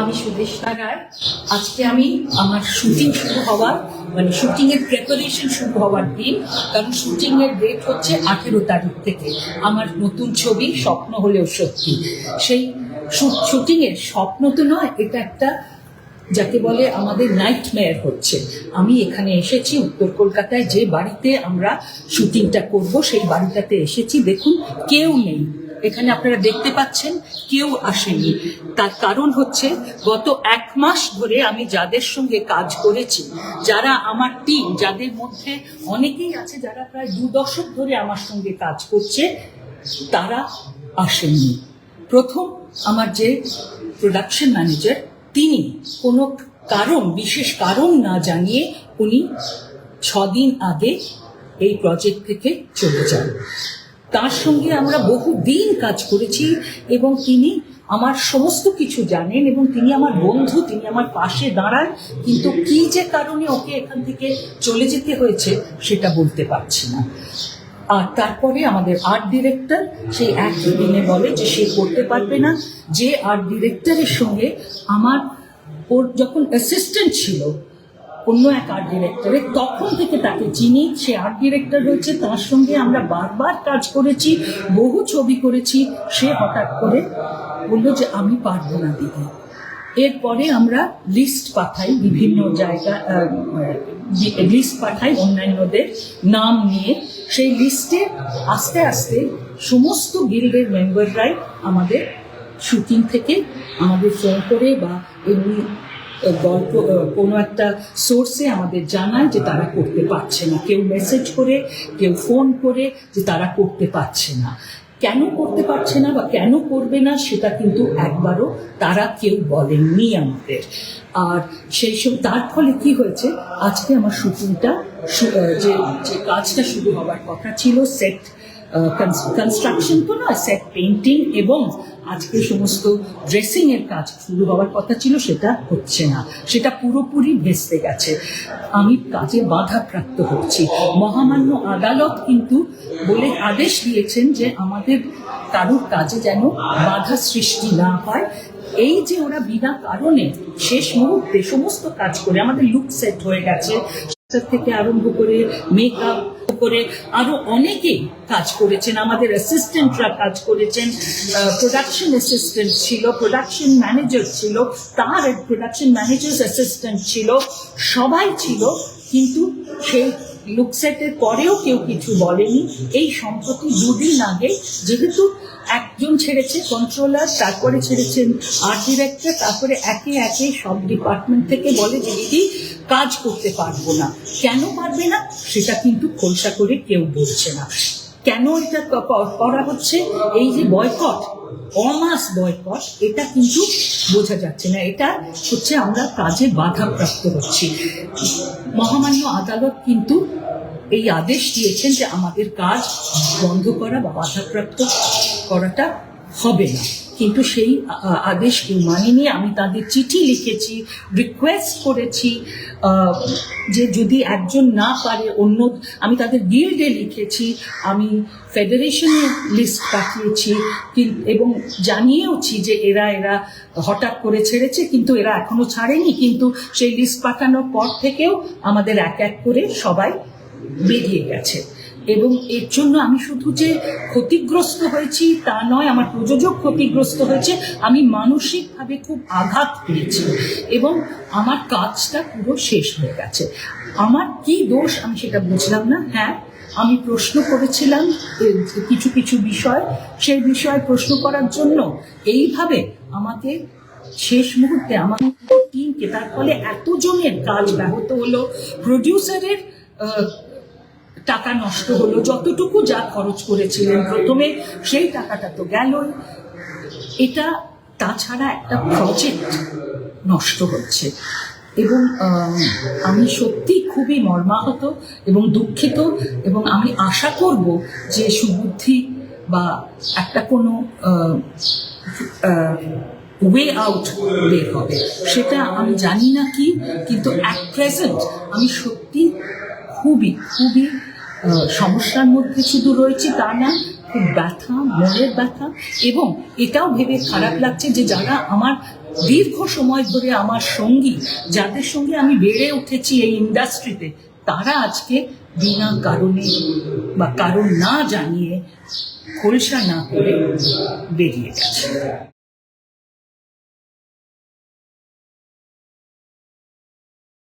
আমি সুদেশনা রায়। আজকে আমি আমার শুটিং শুরু হওয়ার মানে শুটিং এর প্রিপারেশন শুরু হওয়ার দিন, কারণ শুটিং এর ডেট হচ্ছে আঠেরো তারিখ থেকে। আমার নতুন ছবি স্বপ্ন হলেও সত্যি। সেই শুটিং এর স্বপ্ন তো নয়, এটা একটা যাকে বলে আমাদের নাইট মেয়ার হচ্ছে। আমি এখানে এসেছি উত্তর কলকাতায় যে বাড়িতে আমরা শুটিংটা করব, সেই বাড়িটাতে এসেছি। দেখুন, কেউ নেই। এখানে আপনারা দেখতে পাচ্ছেন কেউ আসেনি। তার কারণ হচ্ছে গত এক মাস ধরে আমি যাদের সঙ্গে কাজ করেছি, যারা আমার টিম যাদের মধ্যে অনেকেই আছে যারা প্রায় দু দশক ধরে আমার সঙ্গে কাজ করছে, তারা আসেননি। প্রথম আমার যে প্রোডাকশন ম্যানেজার তিনি কোনো কারণ, বিশেষ কারণ না জানিয়ে উনি ছদিন আগে এই প্রজেক্ট থেকে চলে যান। তার সঙ্গে আমরা বহু দিন কাজ করেছি এবং তিনি আমার সমস্ত কিছু জানেন এবং তিনি আমার বন্ধু, তিনি আমার পাশে দাঁড়ান, কিন্তু কি যে কারণে ওকে এখান থেকে চলে যেতে হয়েছে সেটা বলতে পারছি না। আর তারপরে আমাদের আর্ট ডিরেক্টর সেই একই দিনে বলে যে সে করতে পারবে না, যে আর্ট ডিরেক্টরের সঙ্গে আমার ওর যখন অ্যাসিস্ট্যান্ট ছিল অন্য এক আর্ট ডিরেক্টরের তখন থেকে তাকে চিনি সে আর্ট ডিরেক্টর হয়েছে, তার সঙ্গে আমরা বারবার কাজ করেছি, বহু ছবি করেছি, সে হঠাৎ করে বলল যে, আমি পারব না দিদি। এরপরে আমরা লিস্ট পাঠাই বিভিন্ন জায়গা লিস্ট পাঠাই অন্যান্যদের নাম নিয়ে। সেই লিস্টে আস্তে আস্তে সমস্ত গিল্ডের মেম্বাররাই আমাদের শুটিং থেকে আমাদের ফোন করে বা এমনি গল্প কোনো একটা সোর্সে আমাদের জানায় যে তারা করতে পারছে না। কেউ মেসেজ করে, কেউ ফোন করে যে তারা করতে পারছে না। কেন করতে পারছে না বা কেন করবে না সেটা কিন্তু একবারও তারা কেউ বলেননি আমাদের। আর সেই সব তার ফলে কি হয়েছে? আজকে আমার শুটিংটা যে কাজটা শুরু হওয়ার কথা ছিল সেট কনস্ট্রাকশন তো নয় সেট পেন্টিং এবং আজকে সমস্ত ড্রেসিং এর কাজ শুরু হওয়ার কথা ছিল, সেটা হচ্ছে না। সেটা পুরোপুরি ভেস্তে গেছে। আমি কাজে বাধাপ্রাপ্ত হচ্ছি। মহামান্য আদালত কিন্তু বলে আদেশ দিয়েছেন যে আমাদের কারোর কাজে যেন বাধা সৃষ্টি না হয়। এই যে ওরা বিনা কারণে শেষ মুহূর্তে সমস্ত কাজ করে, আমাদের লুক সেট হয়ে গেছে। থেকে আরম্ভ করে মেকআপ করে আরও অনেকেই কাজ করেছেন। আমাদের অ্যাসিস্ট্যান্টরা কাজ করেছেন। প্রোডাকশন অ্যাসিস্ট্যান্ট ছিল প্রোডাকশন ম্যানেজার ছিল, তার প্রোডাকশন ম্যানেজার অ্যাসিস্ট্যান্ট ছিল, সবাই ছিল, কিন্তু সেই লুকসেটের পরেও কেউ কিছু বলেনি। এই সম্প্রতি দুদিন আগে যেহেতু একজন ছেড়েছে কন্ট্রোলার তারপরে ছেড়েছেন আর্ট ডিরেক্টর তারপরে একে একে সব ডিপার্টমেন্ট থেকে বলে যে, দিদি, কাজ করতে পারব না। কেন পারবে না? সেটা কিন্তু খোলসা করে কেউ বলছে না। কেন এটা করা হচ্ছে? এই যে বয়কট অমাস বয়কট এটা কিন্তু বোঝা যাচ্ছে না। এটা হচ্ছে আমরা কাজে বাধাপ্রাপ্ত হচ্ছি। মহামান্য আদালত কিন্তু এই আদেশ দিয়েছেন যে আমাদের কাজ বন্ধ করা বা বাধাপ্রাপ্ত করাটা হবে না। কিন্তু সেই আদেশ কেউ মানেনি। আমি তাদের চিঠি লিখেছি রিকোয়েস্ট করেছি যে যদি একজন না পারে, অন্য, আমি তাদের গিল্ডে লিখেছি, আমি ফেডারেশনের লিস্ট পাঠিয়েছি এবং জানিয়েওছি যে এরা এরা হঠাৎ করে ছেড়েছে, কিন্তু এরা এখনও ছাড়েনি, কিন্তু সেই লিস্ট পাঠানোর পর থেকেও আমাদের এক এক করে সবাই বেরিয়ে গেছে। এবং এর জন্য আমি শুধু যে ক্ষতিগ্রস্ত হয়েছি তা নয়, আমার প্রযোজক ক্ষতিগ্রস্ত হয়েছে, আমি মানসিকভাবে খুব আঘাত পেয়েছি এবং আমার কাজটা পুরো শেষ হয়ে গেছে। আমার কি দোষ আমি সেটা বুঝলাম না। হ্যাঁ আমি প্রশ্ন করেছিলাম কিছু কিছু বিষয়। সেই বিষয়ে প্রশ্ন করার জন্য এইভাবে আমাকে শেষ মুহূর্তে আমার টিমকে তার ফলে এত জনের কাজ ব্যাহত হলো। প্রডিউসারের টাকা নষ্ট হলো, যতটুকু যা খরচ করেছিলেন প্রথমে, সেই টাকাটা তো গেলই। এটা তাছাড়া একটা প্রজেক্ট নষ্ট হচ্ছে। এবং আমি সত্যি খুবই মর্মাহত এবং দুঃখিত এবং আমি আশা করব যে সুবুদ্ধি বা একটা কোনো ওয়ে আউট বের হবে। সেটা আমি জানি না কি, কিন্তু অ্যাট প্রেজেন্ট আমি সত্যি খুবই খুবই সমস্যার মধ্যে শুধু রয়েছে তা না, খুব ব্যথা, মনের ব্যথা, এবং এটাও ভেবে খারাপ লাগছে যে যারা আমার দীর্ঘ সময় ধরে আমার সঙ্গী, যাদের সঙ্গে আমি বেড়ে উঠেছি এই ইন্ডাস্ট্রিতে, তারা আজকে বিনা কারণে বা কারণ না জানিয়ে খোলসা না করে বেরিয়ে গেছে।